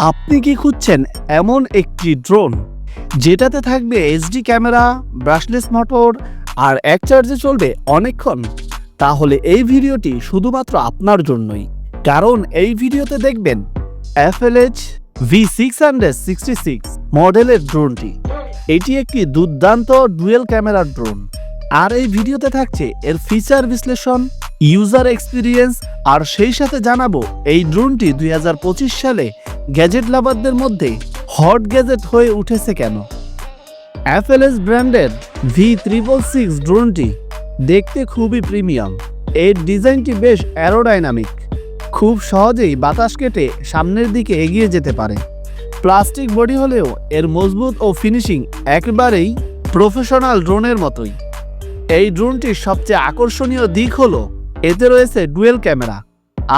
আপনি কি খুঁজছেন এমন একটি ড্রোন? যেটাতে থাকবে এইচডি ক্যামেরা, ব্রাশলেস মোটর আর এক চার্জে চলবে অনেকক্ষণ। তাহলে এই ভিডিওটি শুধুমাত্র আপনার জন্যই। কারণ এই ভিডিওতে দেখবেন FLH V six hundred sixty six মডেলের ড্রোনটি। এটি একটি দুর্দান্ত ডুয়েল ক্যামেরার ড্রোন। আর এই ভিডিওতে থাকছে এর ফিচার বিশ্লেষণ, ইউজার এক্সপিরিয়েন্স আর সেই সাথে জানাব এই ড্রোনটি দুই হাজার পঁচিশ সালে গ্যাজেট লাভারদের মধ্যে হট গ্যাজেট হয়ে উঠেছে কেন? অ্যাফেলেস ব্র্যান্ডের ভি ত্রিপল সিক্স ড্রোনটি দেখতে খুবই প্রিমিয়াম। এর ডিজাইনটি বেশ অ্যারোডাইনামিক খুব সহজেই বাতাস কেটে সামনের দিকে এগিয়ে যেতে পারে। প্লাস্টিক বডি হলেও এর মজবুত ও ফিনিশিং একেবারেই প্রফেশনাল ড্রোনের মতোই। এই ড্রোনটির সবচেয়ে আকর্ষণীয় দিক হলো, এতে রয়েছে ডুয়েল ক্যামেরা।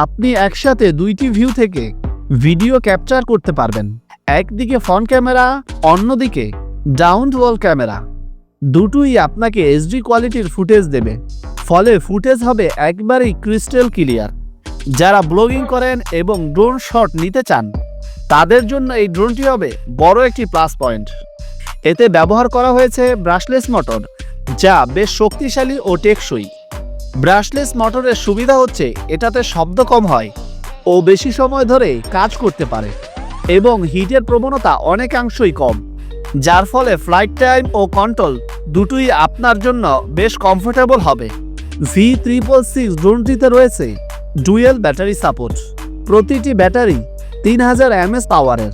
আপনি একসাথে দুইটি ভিউ থেকে ভিডিও ক্যাপচার করতে পারবেন। একদিকে ফ্রন্ট ক্যামেরা, অন্যদিকে ডাউন ওয়াল ক্যামেরা। দুটোই আপনাকে এইচডি কোয়ালিটির ফুটেজ দেবে। ফলে ফুটেজ হবে একবারেই ক্রিস্টাল ক্লিয়ার। যারা ব্লগিং করেন এবং ড্রোন শট নিতে চান, তাদের জন্য এই ড্রোনটি হবে বড় একটি প্লাস পয়েন্ট। এতে ব্যবহার করা হয়েছে ব্রাশলেস মোটর, যা বেশ শক্তিশালী ও টেকসই। ব্রাশলেস মোটরের সুবিধা হচ্ছে, এটাতে শব্দ কম হয়। ও বেশি সময় ধরে কাজ করতে পারে এবং হিটের প্রবণতা অনেকাংশই কম, যার ফলে ফ্লাইট টাইম ও কন্ট্রোল দুটোই আপনার জন্য বেশ কমফোর্টেবল হবে। ভি ত্রিপল সিক্স ড্রোনটিতে রয়েছে ডুয়েল ব্যাটারি সাপোর্ট, প্রতিটি ব্যাটারি তিন হাজার এমএস পাওয়ারের,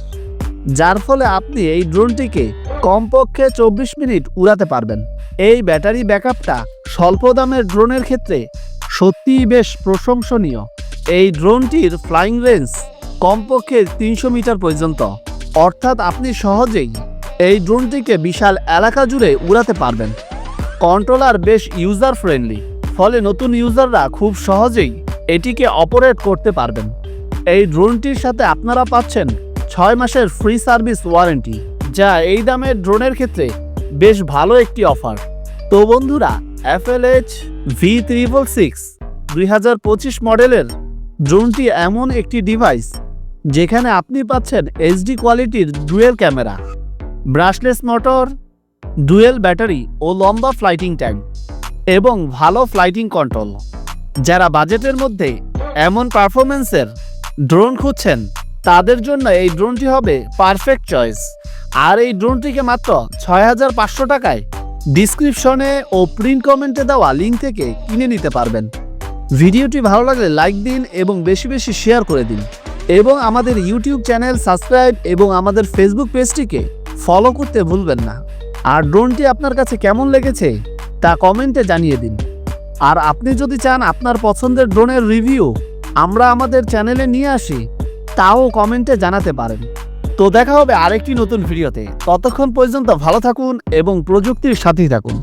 যার ফলে আপনি এই ড্রোনটিকে কমপক্ষে চব্বিশ মিনিট উড়াতে পারবেন। এই ব্যাটারি ব্যাকআপটা স্বল্প দামের ড্রোনের ক্ষেত্রে সত্যিই বেশ প্রশংসনীয়। এই ড্রোনটির ফ্লাইং রেঞ্জ কমপক্ষে তিনশো মিটার পর্যন্ত। অর্থাৎ আপনি সহজেই এই ড্রোনটিকে বিশাল এলাকা জুড়ে উড়াতে পারবেন। কন্ট্রোলার বেশ ইউজার ফ্রেন্ডলি ফলে নতুন ইউজাররা খুব সহজেই এটিকে অপারেট করতে পারবেন। এই ড্রোনটির সাথে আপনারা পাচ্ছেন ছয় মাসের ফ্রি সার্ভিস ওয়ারেন্টি, যা এই দামের ড্রোনের ক্ষেত্রে বেশ ভালো একটি অফার। তো বন্ধুরা এফএলএচ ভি ত্রিপল সিক্স দুই হাজার পঁচিশ মডেলের ড্রোনটি এমন একটি ডিভাইস যেখানে আপনি পাচ্ছেন এইচডি কোয়ালিটির dual camera, brushless motor, dual battery ও লম্বা ফ্লাইটিং ট্যাঙ্ক এবং ভালো ফ্লাইটিং কন্ট্রোল। যারা বাজেটের মধ্যে এমন পারফরমেন্সের ড্রোন খুঁজছেন, তাদের জন্য এই ড্রোনটি হবে পারফেক্ট চয়েস। আর এই ড্রোনটিকে মাত্র ছয় হাজার পাঁচশো টাকায় ডিসক্রিপশনে ও প্রিন্ট কমেন্টে দেওয়া লিঙ্ক থেকে কিনে নিতে পারবেন। ভিডিওটি ভালো লাগলে লাইক দিন এবং বেশি বেশি শেয়ার করে দিন। এবং আমাদের ইউটিউব চ্যানেল সাবস্ক্রাইব এবং আমাদের ফেসবুক পেজটিকে ফলো করতে ভুলবেন না। আর ড্রোনটি আপনার কাছে কেমন লেগেছে, তা কমেন্টে জানিয়ে দিন। আর আপনি যদি চান আপনার পছন্দের ড্রোনের রিভিউ আমরা আমাদের চ্যানেলে নিয়ে আসি, তাও কমেন্টে জানাতে পারেন। তো দেখা হবে আরেকটি নতুন ভিডিওতে। ততক্ষণ পর্যন্ত ভালো থাকুন এবং প্রযুক্তির সাথেই থাকুন।